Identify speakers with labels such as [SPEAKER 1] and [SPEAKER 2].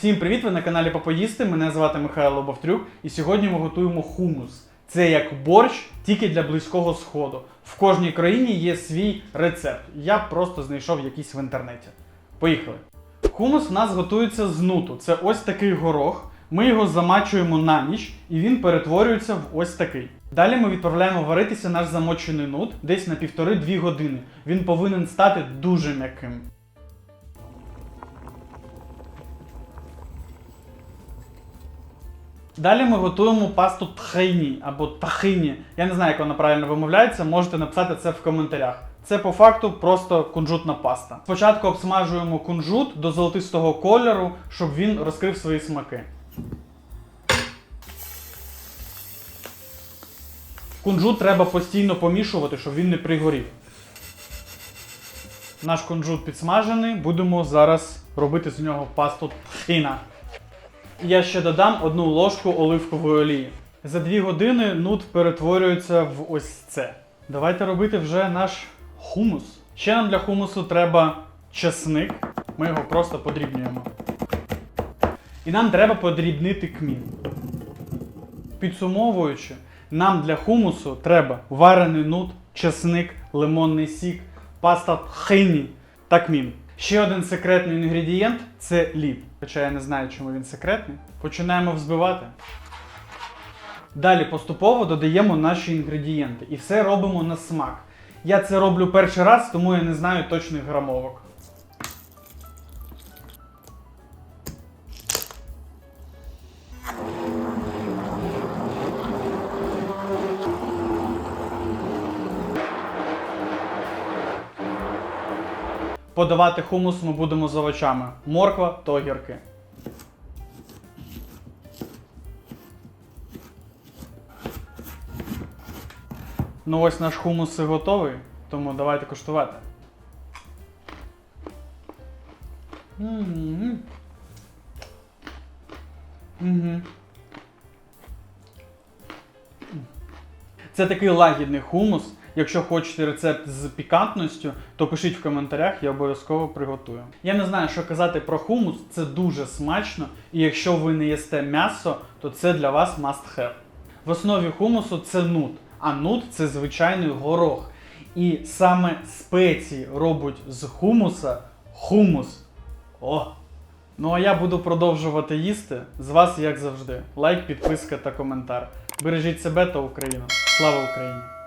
[SPEAKER 1] Всім привіт! Ви на каналі Попоїсти. Мене звати Михайло Бавтрюк, і сьогодні ми готуємо хумус. Це як борщ, тільки для близького сходу. В кожній країні є свій рецепт. Я просто знайшов якийсь в інтернеті. Поїхали. Хумус у нас готується з нуту. Це ось такий горох. Ми його замачуємо на ніч, і він перетворюється в ось такий. Далі ми відправляємо варитися наш замочений нут десь на півтори-дві години. Він повинен стати дуже м'яким. Далі ми готуємо пасту тхайні або тахині. Я не знаю, як вона правильно вимовляється, можете написати це в коментарях. Це по факту просто кунжутна паста. Спочатку обсмажуємо кунжут до золотистого кольору, щоб він розкрив свої смаки. Кунжут треба постійно помішувати, щоб він не пригорів. Наш кунжут підсмажений, будемо зараз робити з нього пасту тхіна. Я ще додам одну ложку оливкової олії. За дві години нут перетворюється в ось це. Давайте робити вже наш хумус. Ще нам для хумусу треба чесник. Ми його просто подрібнюємо. І нам треба подрібнити кмін. Підсумовуючи, нам для хумусу треба варений нут, чесник, лимонний сік, паста тхині та кмін. Ще один секретний інгредієнт це лід. Хоча я не знаю, чому він секретний. Починаємо взбивати. Далі поступово додаємо наші інгредієнти і все робимо на смак. Я це роблю перший раз, тому я не знаю точних грамовок. Подавати хумус ми будемо з овочами: морква та огірки. Ну ось наш хумус і готовий, тому давайте куштувати. Це такий лагідний хумус. Якщо хочете рецепт з пікантністю, то пишіть в коментарях, я обов'язково приготую. Я не знаю, що казати про хумус, це дуже смачно, і якщо ви не їсте м'ясо, то це для вас must have. В основі хумусу це нут, а нут це звичайний горох. І саме спеції робить з хумуса хумус. О! Ну а я буду продовжувати їсти. З вас, як завжди, лайк, підписка та коментар. Бережіть себе та Україну. Слава Україні!